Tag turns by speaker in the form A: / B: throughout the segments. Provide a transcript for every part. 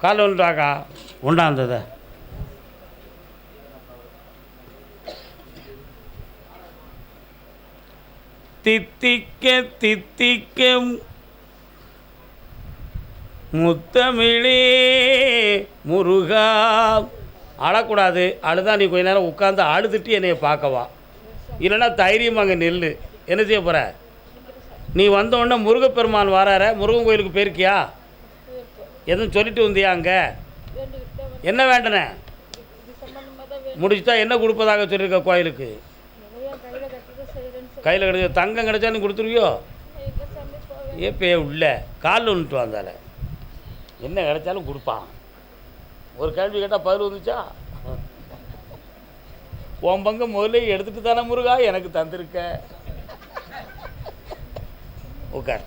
A: கால் ஒன்றாக்கா உண்டாந்தத தித்திக்க தித்திக்க முத்தமிழே முருகா அழக்கூடாது அழுதா நீ கொஞ்ச நேரம் உட்காந்து அழுதுட்டு என்னைய பார்க்கவா இல்லைன்னா தைரியம் அங்கே நெல் என்ன செய்ய போகிற நீ வந்தோடனே முருகப்பெருமான் வரார முருகன் கோயிலுக்கு போயிருக்கியா எதுவும் சொல்லிட்டு வந்தியா அங்கே? என்ன வேண்டனே? முடிச்சுட்டா என்ன கொடுப்பதாக சொல்லியிருக்க கோயிலுக்கு?
B: கையில்
A: கிடைச்ச தங்கம் கிடைச்சா நீ கொடுத்துருவியோ? ஏப்பே உள்ள காலில் ஒன்றுட்டு வந்தால. என்ன கிடைச்சாலும் கொடுப்பான். ஒரு கேள்வி கேட்டால் பதில் வந்துச்சா? உன் பங்கு முதல்ல எடுத்துகிட்டு தானே முருகா எனக்கு தந்திருக்க. உட்கார்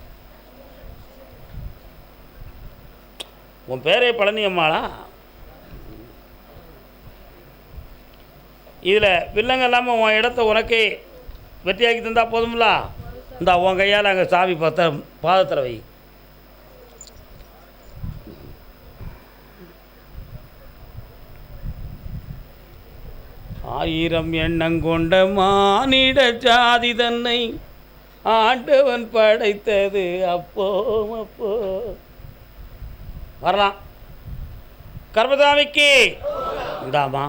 A: உன் பேரே பழனி அம்மாளா இதில் வில்லங்க இல்லாமல் உன் இடத்த உனக்கே வெற்றியாக்கி தந்தா போதும்ல? இந்த உன் கையால் அங்கே சாமி பார்த்த பாதத்தில் வை. ஆயிரம் எண்ணங்கொண்ட மானிட ஜாதி தன்னை ஆண்டவன் படைத்தது. அப்போ அப்போ. வரலாம். கர்மதாமிக்கு இந்தாமா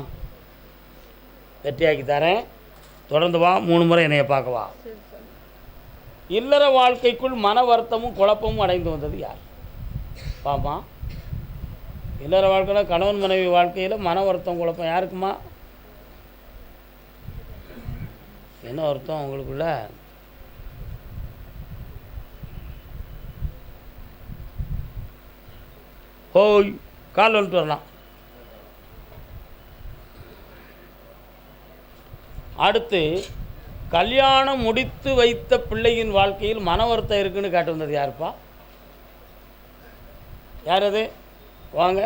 A: வெற்றியாக்கி தரேன். தொடர்ந்து வா மூணு முறை என்னைய பார்க்க வா. இல்லற வாழ்க்கைக்குள் மன வருத்தமும் குழப்பமும் அடைந்து வந்தது யார்? பாமா இல்லற வாழ்க்கையில் கணவன் மனைவி வாழ்க்கையில் மன வருத்தம் குழப்பம் யாருக்குமா என்ன வருத்தம் உங்களுக்குள்ள? ஹோய் கால் வந்துட்டு வரலாம். அடுத்து கல்யாணம் முடித்து வைத்த பிள்ளையின் வாழ்க்கையில் மன வருத்தம் இருக்குன்னு காட்டு வந்தது யாருப்பா? யார் அது? வாங்க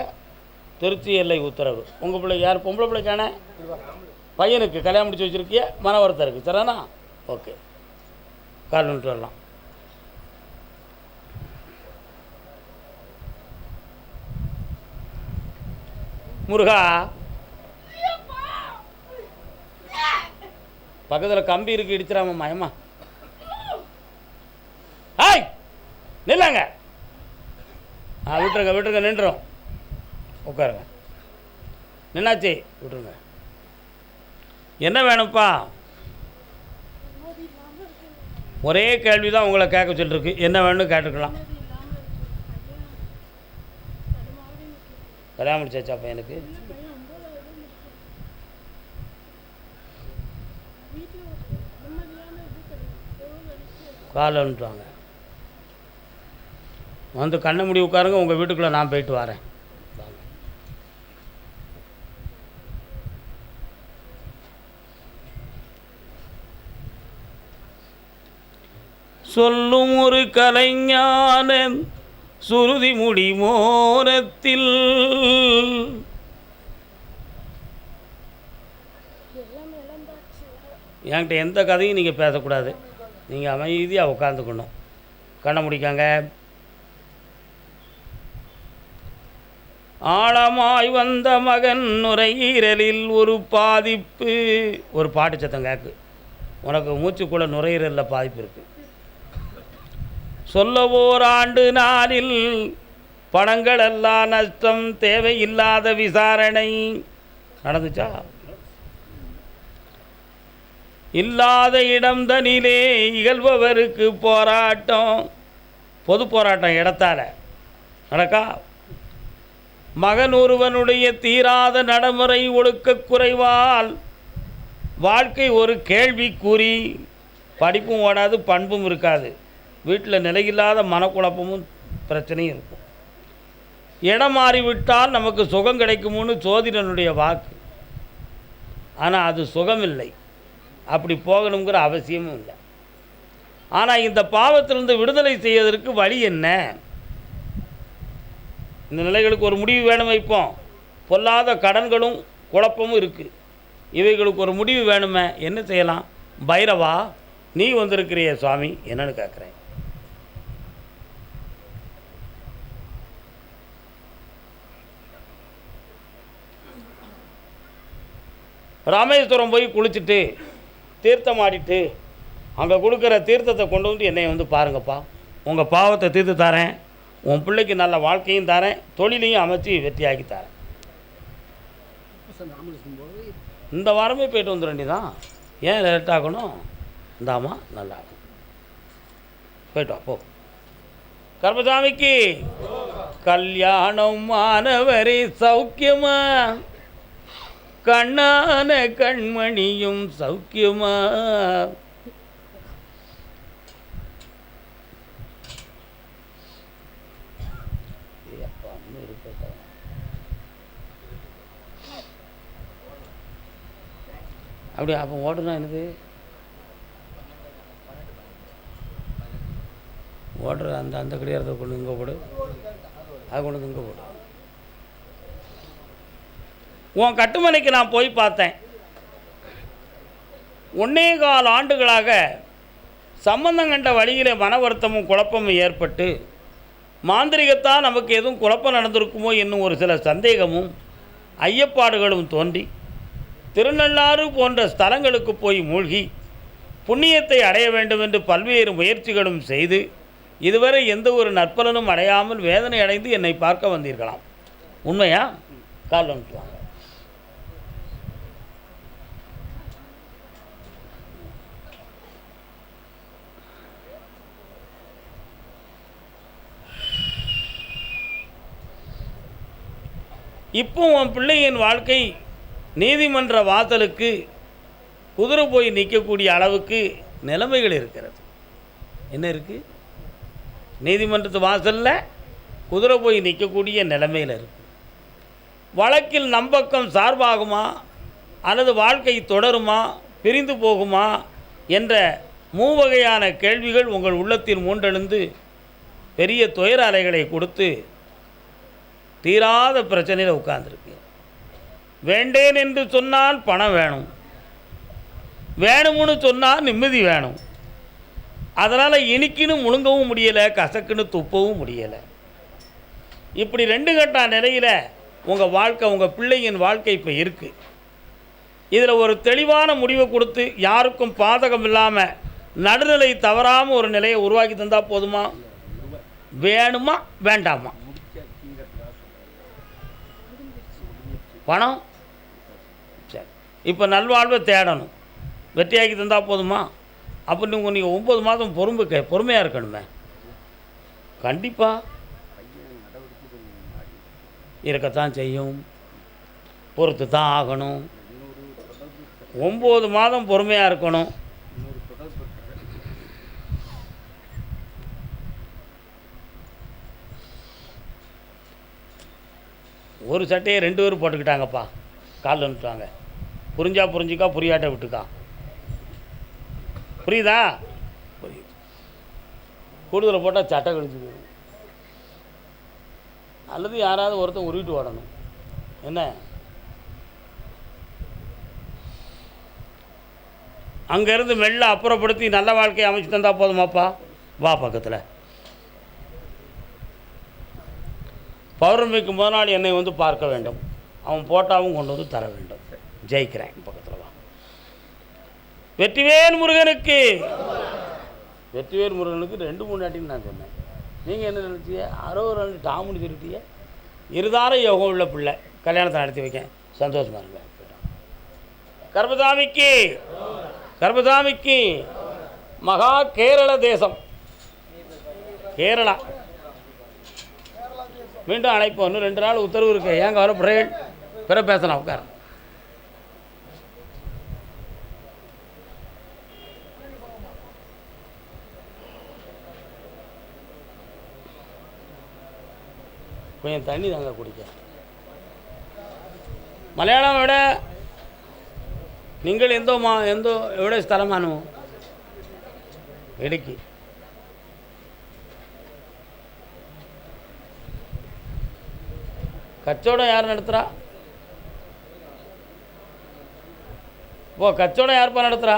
A: திருச்சி எல்லை உத்தரவு. உங்கள் பிள்ளை யார்? பொம்பளை பிள்ளைக்கான பையனுக்கு கல்யாணம் முடிச்சு வச்சுருக்கிய மன வருத்தம் இருக்குது சரிண்ணா ஓகே. கால் வந்துட்டு வரலாம். முருகா. பக்கத்தில் கம்பி இருக்கு இடிச்சிடாம மயமா. ஹாய்! நில்லாங்க. ஆ விட்டுருங்க விட்டுருங்க நின்றுரும். உட்காருங்க. நின்னாச்சு? விட்டுருங்க. என்ன வேணும்ப்பா? ஒரே கேள்வி தான் உங்களை கேட்க சொல்லிருக்கு. என்ன வேணும்னு கேட்டுக்கலாம். கல்யாணம் முடிச்சாச்சா பையனுக்கு காலை வந்து கண்ணை முடி உட்காருங்க உங்கள் வீட்டுக்குள்ளே நான் போயிட்டு வரேன். சொல்லும் ஒரு கலைஞான சுருதி முடி மோனத்தில் என்கிட்ட எந்த கதையும் நீங்கள் பேசக்கூடாது. நீங்கள் அமைதியாக உட்காந்துக்கணும் கண்ணை முடிக்காங்க. ஆழமாய் வந்த மகன் நுரையீரலில் ஒரு பாதிப்பு. ஒரு பாட்டு சத்தம் கேக்கு. உனக்கு மூச்சுக்குள்ள நுரையீரலில் பாதிப்பு இருக்குது சொல்ல ஓராண்டு நாளில் பணங்கள் எல்லாம் நஷ்டம் தேவையில்லாத விசாரணை. நடந்துச்சா? இல்லாத இடம் தனிலே இகழ்பவருக்கு போராட்டம். பொது போராட்டம் இடத்தால. நடக்கா? மகன் ஒருவனுடைய தீராத நடைமுறை ஒழுக்க குறைவால் வாழ்க்கை ஒரு கேள்விக்குறி. படிப்பும் ஓடாது பண்பும் இருக்காது. வீட்டில் நிலையில்லாத மனக்குழப்பமும் பிரச்சனையும் இருக்கும். இடம் மாறிவிட்டால் நமக்கு சுகம் கிடைக்கும்னு சோதிடனுடைய வாக்கு. ஆனால் அது சுகமில்லை. அப்படி போகணுங்கிற அவசியமும் இல்லை. ஆனால் இந்த பாவத்திலிருந்து விடுதலை செய்வதற்கு வழி என்ன? இந்த நிலைகளுக்கு ஒரு முடிவு வேணும் வைப்போம் பொல்லாத கடன்களும் குழப்பமும் இருக்குது இவைகளுக்கு ஒரு முடிவு வேணுமே? என்ன செய்யலாம்? பைரவா நீ வந்திருக்கிறிய சுவாமி என்னன்னு கேட்குறேன் ராமேஸ்வரம் போய் குளிச்சுட்டு தீர்த்தம் ஆடிட்டு அங்கே கொடுக்குற தீர்த்தத்தை கொண்டு வந்து என்னை வந்து பாருங்கப்பா. உங்கள் பாவத்தை தீர்த்து தரேன். உன் பிள்ளைக்கு நல்ல வாழ்க்கையும் தரேன். தொழிலையும் அமைச்சு வெற்றியாக்கி தரேன். இந்த வாரமே போயிட்டு வந்துட வேண்டியதான் ஏன் லேட் ஆகணும்? இந்தாம்மா நல்லா இருக்கும். போயிட்டு வா போ. கர்மசாமிக்கு கல்யாணம் மாணவரே சௌக்கியமா? கண்ணான கண்மணியும் சௌக்கியமா? அப்படி அப்போ ஓடுனா என்னது? ஓடுற அந்த அந்த கிடையாது கொண்டு இங்கே போடு. அது கொண்டு இங்கே போடு. உன் கட்டுமனைக்கு நான் போய் பார்த்தேன். ஒன்னே கால் ஆண்டுகளாக சம்பந்தம் கண்ட வழியிலே மன வருத்தமும் குழப்பமும் ஏற்பட்டு மாந்திரிகத்தால் நமக்கு எதுவும் குழப்பம் நடந்திருக்குமோ என்னும் ஒரு சில சந்தேகமும் ஐயப்பாடுகளும் தோன்றி திருநள்ளாறு போன்ற ஸ்தலங்களுக்கு போய் மூழ்கி புண்ணியத்தை அடைய வேண்டும் என்று பல்வேறு முயற்சிகளும் செய்து இதுவரை எந்த ஒரு நற்பலனும் அடையாமல் வேதனை அடைந்து என்னை பார்க்க வந்தீர்களாம். உண்மையா? கால் வந்துட்டுவாங்க இப்போ உன் பிள்ளையின் வாழ்க்கை நீதிமன்ற வாசலுக்கு குதிரை போய் நிற்கக்கூடிய அளவுக்கு நிலைமைகள் இருக்கிறது. என்ன இருக்குது நீதிமன்றத்து வாசலில் குதிரை போய் நிற்கக்கூடிய நிலைமையில் இருக்கு. வழக்கில் நம்பக்கம் சார்பாகுமா? அல்லது வாழ்க்கை தொடருமா? பிரிந்து போகுமா? என்ற மூவகையான கேள்விகள் உங்கள் உள்ளத்தில் மூன்றெழுந்து பெரிய துயர அலைகளை கொடுத்து தீராத பிரச்சனையில் உட்கார்ந்துருக்கு வேண்டேன் என்று சொன்னால் பணம் வேணும். வேணும்னு சொன்னால் நிம்மதி வேணும். அதனால் இனிக்கின்னு முழுங்கவும் முடியலை கசக்குன்னு துப்பவும் முடியலை. இப்படி ரெண்டு கட்டா நிலையில் உங்கள் வாழ்க்கை உங்கள் பிள்ளையின் வாழ்க்கை இப்போ இருக்குது இதில் ஒரு தெளிவான முடிவை கொடுத்து யாருக்கும் பாதகம் இல்லாமல் நடுநிலை தவறாமல் ஒரு நிலையை உருவாக்கி தந்தால் போதுமா? வேணுமா? வேண்டாமா? பணம். சரி. இப்போ நல்வாழ்வை தேடணும். வெற்றியாக்கி தந்தால் போதுமா? அப்போ நீங்கள் நீங்கள் ஒம்பது மாதம் பொறுமை கே பொறுமையாக இருக்கணுமே. கண்டிப்பாக இருக்கத்தான் செய்யும். பொறுத்து தான் ஆகணும். ஒம்பது மாதம் பொறுமையாக இருக்கணும். ஒரு சட்டையை ரெண்டு பேரும் போட்டுக்கிட்டாங்கப்பா. காலில் வந்துட்டாங்க. புரிஞ்சா புரிஞ்சுக்கா புரியாட்ட விட்டுக்கா. புரியுதா? புரியுது. கூடுதலை போட்டால் சட்டை கழிச்சு போயிடும். அல்லது யாராவது ஒருத்தன் உருவிட்டு ஓடணும். என்ன? அங்கேருந்து மெல்ல அப்புறப்படுத்தி நல்ல வாழ்க்கையை அமைச்சு தந்தால் போதுமாப்பா. வா பக்கத்தில். பௌர்ணமிக்கு முதல் நாள் என்னை வந்து பார்க்க வேண்டும். அவன் போட்டாவும் கொண்டு வந்து தர வேண்டும். ஜெயிக்கிறேன். பக்கத்தில் வா. வெற்றிவேல் முருகனுக்கு. வெற்றிவேல் முருகனுக்கு ரெண்டு மூணு நாட்டின்னு நான் சொன்னேன். நீங்கள் என்ன நினச்சிய அறுபது ரெண்டு டாமுன்னு திருட்டிய? இருதார யோகம் உள்ள பிள்ளை. கல்யாணத்தை நடத்தி வைக்கேன் சந்தோஷமாக இருங்க. கர்பதாமிக்கு கர்பதாமிக்கு மகா கேரள தேசம். கேரளா. மீண்டும் அழைப்போம் இன்னும் ரெண்டு நாள் உத்தரவு இருக்குது ஏங்க வர பிரேட் பிற பேசலாம் உட்கார. கொஞ்சம் தண்ணி தாங்க குடிக்க. மலையாளம் விட நீங்கள் எந்தோ மா எந்தோ எவ்வளோ ஸ்தலமானோ இடுக்கி. கச்சோடம் யார் நடத்துகிறா ஓ கச்சோடம் யார்ப்பா நடத்துகிறா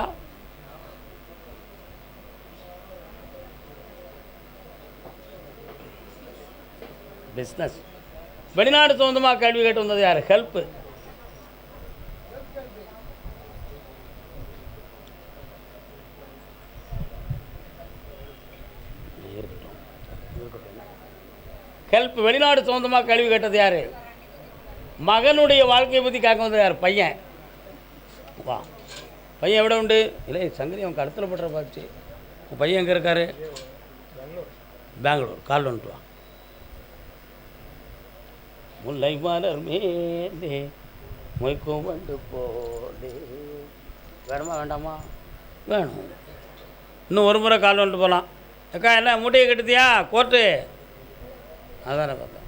A: பிஸ்னஸ் வெளிநாடு சொந்தமாக கேள்வி கேட்டு வந்தது யார்? ஹெல்ப்பு ஹெல்ப் வெளிநாடு சொந்தமாக கேள்வி கேட்டது யாரு? மகனுடைய வாழ்க்கையை பற்றி கேட்க வந்தது யார்? பையன். வா. பையன் எവിടെ உண்டு? இல்லை சங்கரி அவன் கடத்தில் பட்டுற பார்த்து. உன் பையன் எங்கே இருக்காரு? பெங்களூர். கால் வந்துட்டு வா. முல்லை மலர் மேலே மொய்க்கும் வந்து போலே. வேணுமா வேண்டாமா? வேணும். இன்னும் ஒரு முறை கால் வந்துட்டு போகலாம் அக்கா என்ன மூட்டையை கட்டுத்தியா? கோர்ட்டு. அதான் பார்த்தேன்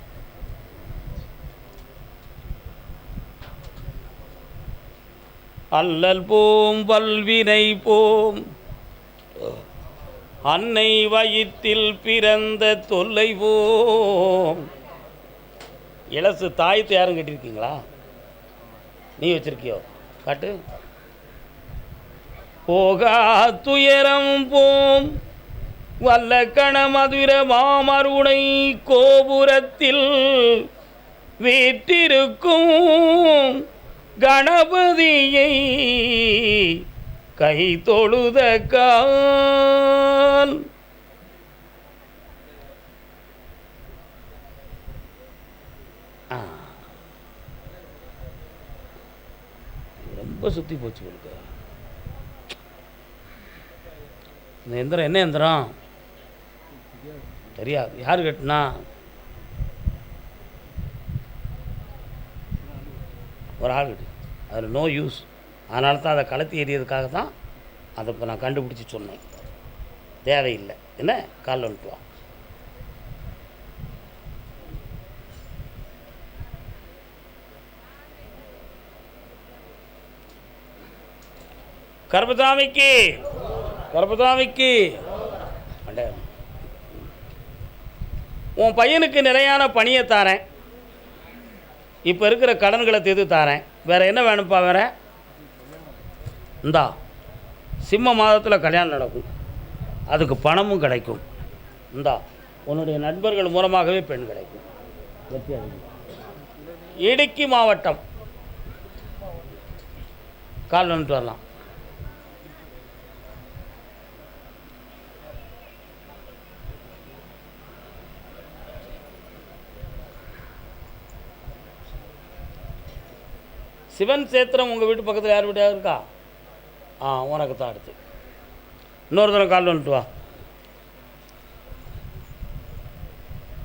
A: அல்லல் போம் பல்வினை போம். அன்னை வயிற்றில் பிறந்த தொல்லை போம். இளசு தாயத்தை யாரும் கட்டியிருக்கீங்களா? நீ வச்சிருக்கியோ? காட்டு. போகா துயரம் போம். வல்ல கணமதுர மாமருணை கோபுரத்தில் வீட்டிருக்கும் கணபதியை கை தொழுத கால். ரொம்ப சுற்றி போச்சு உங்களுக்கு இந்த எந்திரம் என்ன எந்திரம்? தெரியாது. யார் கட்டினா? ஒரு ஆள் கட்டு அதில் நோ யூஸ் அதனால தான் அதை கலத்தி எறியதுக்காக தான் அதை இப்போ நான் கண்டுபிடிச்சி சொன்னேன். தேவையில்லை. என்ன? காலில் வந்துட்டு வா. கர்பதாமிக்கு உன் பையனுக்கு நிலையான பணியை தாரேன். இப்போ இருக்கிற கடன்களை தீர்த்து தாரேன். வேறு என்ன வேணும்ப்பா வேறு? இந்தா சிம்ம மாதத்தில் கல்யாணம் நடக்கும். அதுக்கு பணமும் கிடைக்கும். இந்தா உன்னுடைய நண்பர்கள் மூலமாகவே பெண் கிடைக்கும். இடுக்கி மாவட்டம். கால் வந்துட்டு வரலாம். சிவன் சேத்திரம் உங்கள் வீட்டு பக்கத்தில் யார் வீட்டாக இருக்கா? ஆ உனக்கு தான் அடுத்து. இன்னொரு தடவை கால் வந்துட்டு வா.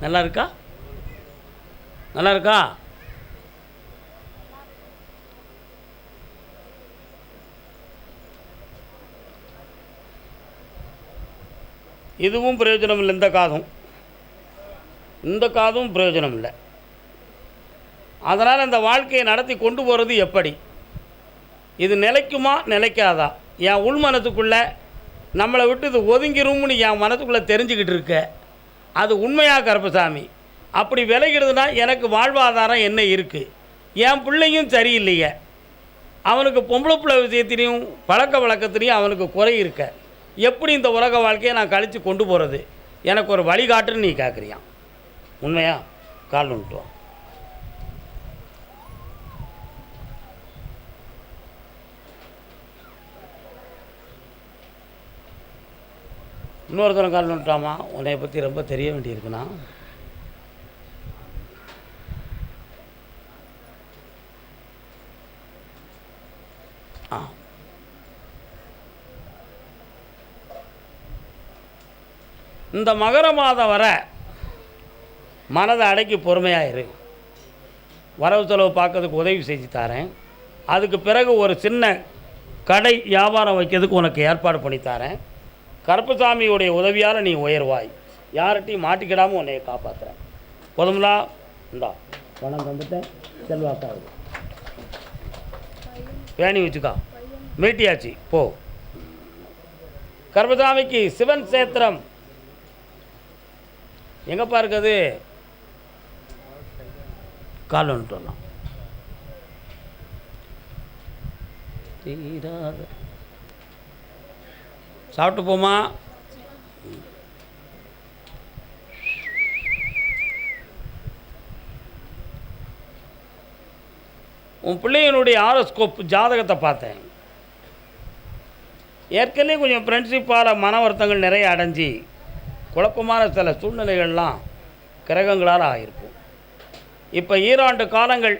A: நல்லா இருக்கா? நல்லா இருக்கா? இதுவும் பிரயோஜனம் இல்லை இந்த காதும். இந்த காதும் பிரயோஜனம் இல்லை அதனால் அந்த வாழ்க்கையை நடத்தி கொண்டு போகிறது எப்படி? இது நிலைக்குமா? நிலைக்காதா? என் உள் மனத்துக்குள்ளே நம்மளை விட்டு இது ஒதுங்கிரும்னு என் மனத்துக்குள்ளே தெரிஞ்சுக்கிட்டு இருக்க. அது உண்மையாக கருப்பசாமி? அப்படி விளைகிறதுனா எனக்கு வாழ்வாதாரம் என்ன இருக்குது என் பிள்ளையும் சரியில்லையே. அவனுக்கு பொம்பளை பிள்ளை விஷயத்திலையும் பழக்க வழக்கத்திலையும் அவனுக்கு குறை இருக்க. எப்படி இந்த உலக வாழ்க்கையை நான் கழித்து கொண்டு போகிறது எனக்கு ஒரு வழிகாட்டுன்னு நீ கேட்குறியான் உண்மையா? கால் நுட்டுவான் இன்னொருத்தரம் கால் நட்டாமா உன்னைய பற்றி ரொம்ப தெரிய வேண்டியிருக்குண்ணா. ஆ. இந்த மகர மாதம் வர மனதை அடக்கி பொறுமையாயிரு வரவு செலவு பார்க்கறதுக்கு உதவி செஞ்சு தரேன். அதுக்கு பிறகு ஒரு சின்ன கடை வியாபாரம் வைக்கிறதுக்கு உனக்கு ஏற்பாடு பண்ணி தரேன். கருப்பசாமியுடைய உதவியால் நீ உயர்வாய். யார்கிட்டையும் மாட்டிக்கிடாமல் உன்னைய காப்பாற்றுறேன் போதுங்களா இந்தா. பணம் தந்துட்டேன் செல்வாக்காகுது பேணி வச்சுக்கா. மீட்டியாச்சு. போ. கர்மசாமிக்கு சிவன் சேத்திரம். எங்கப்பா இருக்குது? கால் வந்துட்டு வரலாம். தீராத சாப்பிட்டு போமா. உன் பிள்ளையனுடைய ஆரோஸ்கோப் ஜாதகத்தை பார்த்தேன். ஏற்கனவே கொஞ்சம் ஃப்ரெண்ட்ஷிப்பால் மன வருத்தங்கள் நிறைய அடைஞ்சி குழப்பமான சில சூழ்நிலைகள்லாம் கிரகங்களால் ஆகியிருக்கும் இப்போ ஈராண்டு காலங்கள்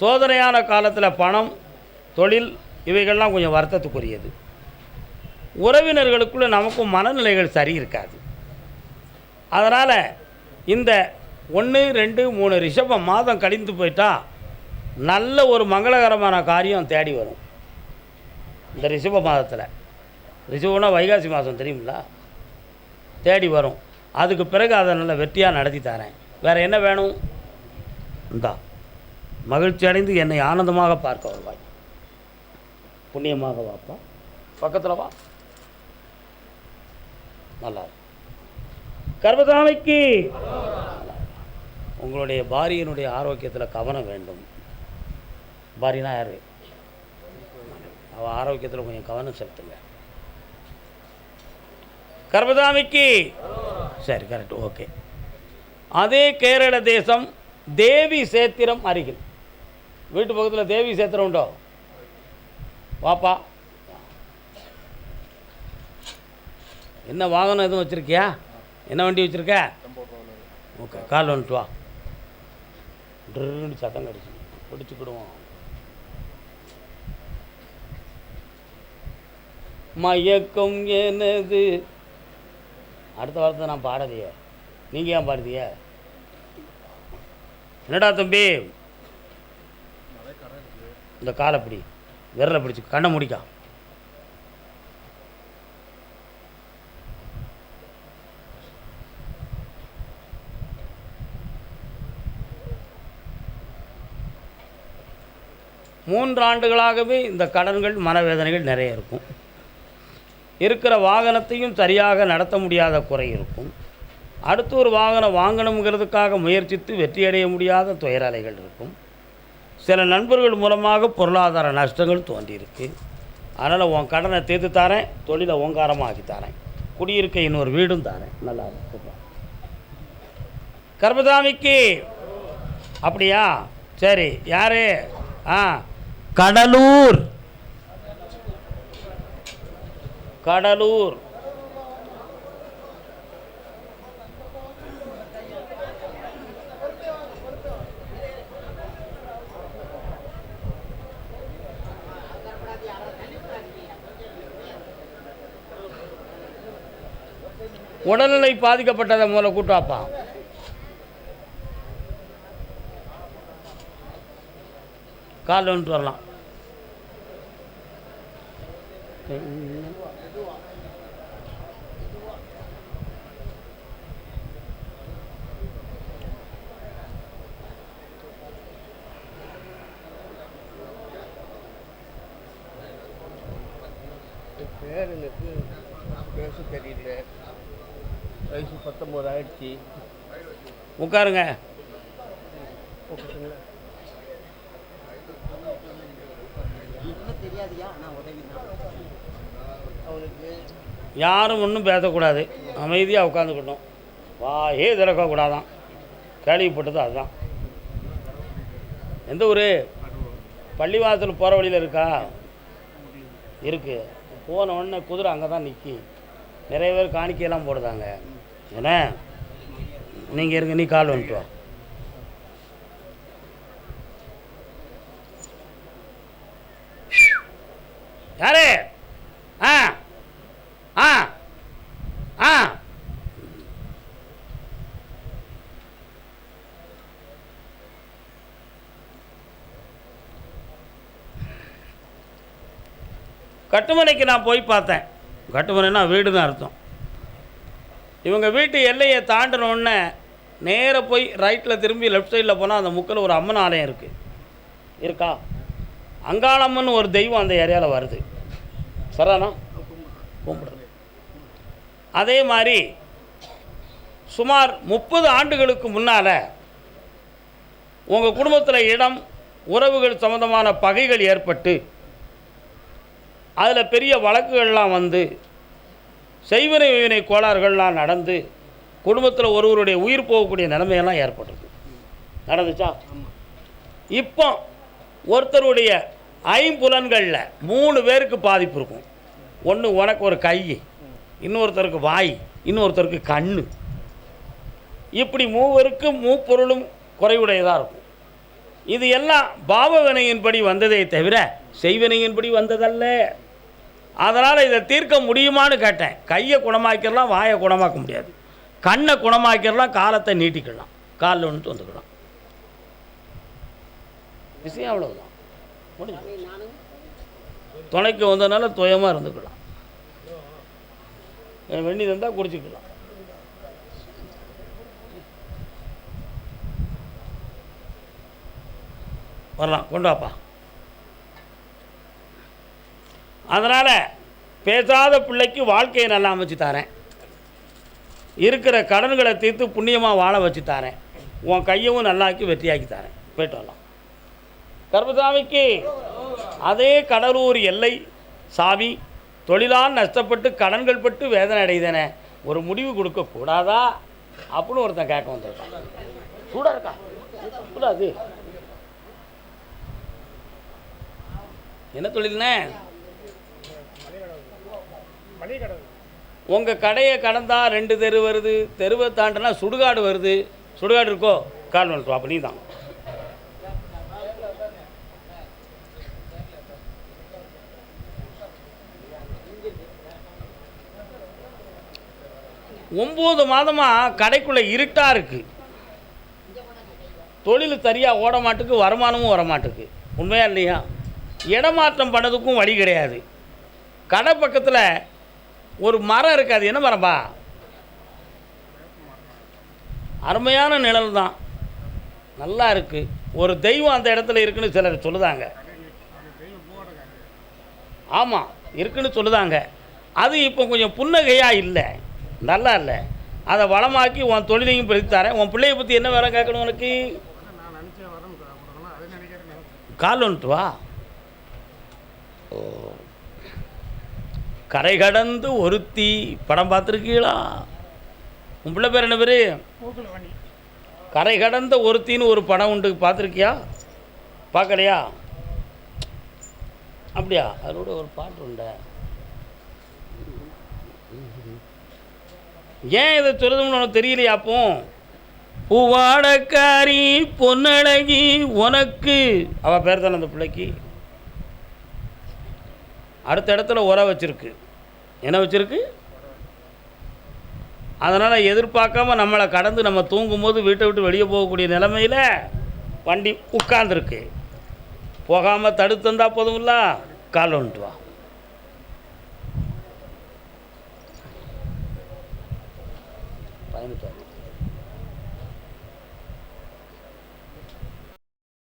A: சோதனையான காலத்தில் பணம் தொழில் இவைகள்லாம் கொஞ்சம் வருத்தத்துக்குரியது. உறவினர்களுக்குள்ள நமக்கும் மனநிலைகள் சரி இருக்காது அதனால் இந்த ஒன்று ரெண்டு மூணு ரிஷபம் மாதம் கழிந்து போயிட்டால் நல்ல ஒரு மங்களகரமான காரியம் தேடி வரும். இந்த ரிஷப மாதத்தில். ரிஷபம்னா வைகாசி மாதம் தெரியுங்களா தேடி வரும். அதுக்கு பிறகு அதை நல்ல வெற்றியாக நடத்தி தரேன். வேறு என்ன வேணும்? இந்தா மகிழ்ச்சி அடைந்து என்னை ஆனந்தமாக பார்க்க வருவாய். புண்ணியமாக வாப்பா. பக்கத்தில் வா. நல்லா இருக்கு. கர்மசாமிக்கு உங்களுடைய பாரியனுடைய ஆரோக்கியத்தில் கவனம் வேண்டும். பாரினா யார்? அவள் ஆரோக்கியத்தில் கொஞ்சம் கவனம் செலுத்துங்க. கர்மசாமிக்கு சரி கரெக்ட் ஓகே அதே கேரள தேசம் தேவி சேத்திரம் அருகில். வீட்டு பக்கத்தில் தேவி சேத்திரம் உண்டோ? வாப்பா. என்ன வாகனம் எதுவும் வச்சுருக்கியா? என்ன வண்டி வச்சுருக்க? ஓகே கால் வந்துட்டு வா. ட்ரெண்டு சத்தம் கிடச்சி. பிடிச்சிக்கிடுவோம். மயக்கம் எனது. அடுத்த வாரத்தை நான் பாடலையே. நீங்கள் ஏன் பாடுதிய என்னடா தம்பி? இந்த காலை பிடி விரலை பிடிச்சி கண்ணை முடிக்கா. மூன்று ஆண்டுகளாகவே இந்த கடன்கள் மனவேதனைகள் நிறைய இருக்கும். இருக்கிற வாகனத்தையும் சரியாக நடத்த முடியாத குறை இருக்கும். அடுத்து ஒரு வாகனம் வாங்கணுங்கிறதுக்காக முயற்சித்து வெற்றியடைய முடியாத துயரலைகள் இருக்கும். சில நண்பர்கள் மூலமாக பொருளாதார நஷ்டங்கள் தோன்றியிருக்கு. அதனால் உன் கடனை தீர்த்து தரேன் தொழிலை ஓங்காரமாக ஆக்கி தாரேன். குடியிருக்க இன்னொரு வீடும் தரேன். நல்லா இருக்கும் கர்மசாமிக்கு. அப்படியா? சரி. யாரு? ஆ. கடலூர். கடலூர். உடல்நிலை பாதிக்கப்பட்டதை முதல்ல கூட்டாப்பா காலில் வந்துட்டு வரலாம்.
C: பேரனுக்கு பேச தெரியல வயசு பத்தொம்போது ஆயிடுச்சு
A: உட்காருங்க
C: ஓகேங்களா அவனுக்கு
A: யாரும் ஒன்றும் பேசக்கூடாது. அமைதியாக உட்காந்துக்கிட்டோம் வாயே திறக்கக்கூடாதான். கேள்விப்பட்டது அதுதான். எந்த ஊர்? பள்ளிவாசல் போகிற வழியில் இருக்கா? இருக்கு. போன உடனே குதிரை அங்கே தான் நிற்கி நிறைய பேர் காணிக்கையெல்லாம் போடுதாங்க. என்ன? நீங்கள் இருங்க நீ கால் வந்துட்டு யாரே யாரு ஆ ஆ ஆ கட்டுமனைக்கு நான் போய் பார்த்தேன். கட்டுமனைனா வீடுன்னு அர்த்தம். இவங்க வீட்டு எல்லையை தாண்டினோடனே நேராக போய் ரைட்டில் திரும்பி லெஃப்ட் சைடில் போனால் அந்த முக்கில் ஒரு அம்மன் ஆலயம் இருக்குது இருக்கா? அங்காளம்மன் ஒரு தெய்வம் அந்த ஏரியாவில் வருது. சரானா கும்பிடுறது அதே மாதிரி சுமார் முப்பது ஆண்டுகளுக்கு முன்னால் உங்கள் குடும்பத்தில் இடம் உறவுகள் சம்மந்தமான பகைகள் ஏற்பட்டு அதில் பெரிய வழக்குகள்லாம் வந்து செய்வினை வினை கோளாறுகள்லாம் நடந்து குடும்பத்தில் ஒருவருடைய உயிர் போகக்கூடிய நிலைமையெல்லாம் ஏற்பட்டது நடந்துச்சா? இப்போ ஒருத்தருடைய ஐம்புலன்களில் மூணு பேருக்கு பாதிப்பு இருக்கும். ஒன்று உனக்கு ஒரு கை இன்னொருத்தருக்கு வாய் இன்னொருத்தருக்கு கண் இப்படி மூவருக்கும் மூப்பொருளும் குறைவுடையதாக இருக்கும். இது எல்லாம் பாவவினையின்படி வந்ததே தவிர செய்வினையின்படி வந்ததல்ல. அதனால் இதை தீர்க்க முடியுமான்னு கேட்டேன். கையை குணமாக்கிடலாம் வாயை குணமாக்க முடியாது. கண்ணை குணமாக்கிடலாம் காலத்தை நீட்டிக்கலாம். காலில் ஒன்று வந்துக்கலாம் விஷயம் அவ்வளோதான் முடிஞ்சு துணைக்கு வந்ததுனால துயமாக இருந்துக்கலாம். வெண்ணி தந்தால் குடிச்சிக்கலாம். வரலாம் கொண்டு வாப்பா. அதனால் பேசாத பிள்ளைக்கு வாழ்க்கையை நல்லா அமைச்சு தரேன். இருக்கிற கடன்களை தீர்த்து புண்ணியமாக வாழ வச்சு தரேன். உன் கையவும் நல்லாக்கி வெற்றியாக்கி தரேன். போயிட்டு வரலாம். கர்மசாமிக்கு அதே கடலூர் எல்லை சாமி தொழிலால் நஷ்டப்பட்டு கடன்கள் பட்டு வேதனை அடைதன ஒரு முடிவு கொடுக்கக்கூடாதா அப்படின்னு ஒருத்தன் கேட்க வந்திருக்கான். சூடா இருக்கா? கூடாது என்ன தொழில்ண்ணே உங்கள் கடையை கடந்தால் ரெண்டு தெரு வருது தெருவை தாண்டினா சுடுகாடு வருது. சுடுகாடு இருக்கோ? கால் வந்துட்டு அப்போ நீ தான் ஒம்பது மாதமாக கடைக்குள்ளே இருட்டாக இருக்குது தொழில் சரியாக ஓட மாட்டுக்கு வருமானமும் வர மாட்டுக்கு. உண்மையாக இல்லையா? இடமாற்றம் பண்ணதுக்கும் வழி கிடையாது. கடை பக்கத்தில் ஒரு மரம் இருக்காது. என்ன மரம்பா அருமையான நிழல் தான். நல்லா இருக்குது ஒரு தெய்வம் அந்த இடத்துல இருக்குன்னு சிலர் சொல்லுதாங்க. ஆமாம் இருக்குன்னு சொல்லுதாங்க. அது இப்போ கொஞ்சம் புன்னகையாக இல்லை. நல்லா இல்லை. அதை வளமாக்கி உன் தொழிலையும் பிரித்து தரேன். உன் பிள்ளையை பற்றி என்ன வேலை கேட்கணும் உனக்கு? கால் வந்துட்டு வா ஓ. கரை கடந்து ஒருத்தி படம் பார்த்துருக்கீங்களா? உன் பிள்ளை பேர் என்ன பேர்? கரை கடந்த ஒருத்தின்னு ஒரு படம் உண்டு பார்த்துருக்கியா? பார்க்கலையா? அப்படியா? அதோட ஒரு பாட்டு உண்டு. ஏன் இதை சொல்லுதுன்னு உனக்கு தெரியலையா அப்போ? பூவாடக்காரி பொன்னழகி உனக்கு. அவள் பேர் தானே அந்த பிள்ளைக்கு? அடுத்த இடத்துல உர வச்சுருக்கு. என்ன வச்சுருக்கு? அதனால் எதிர்பார்க்காம நம்மளை கடந்து நம்ம தூங்கும்போது வீட்டை விட்டு வெளியே போகக்கூடிய நிலமையில் வண்டி உட்கார்ந்துருக்கு. போகாமல் தடுத்து வந்தால் போதும்ல? கால் வந்துட்டு வா. பதினெட்டாவது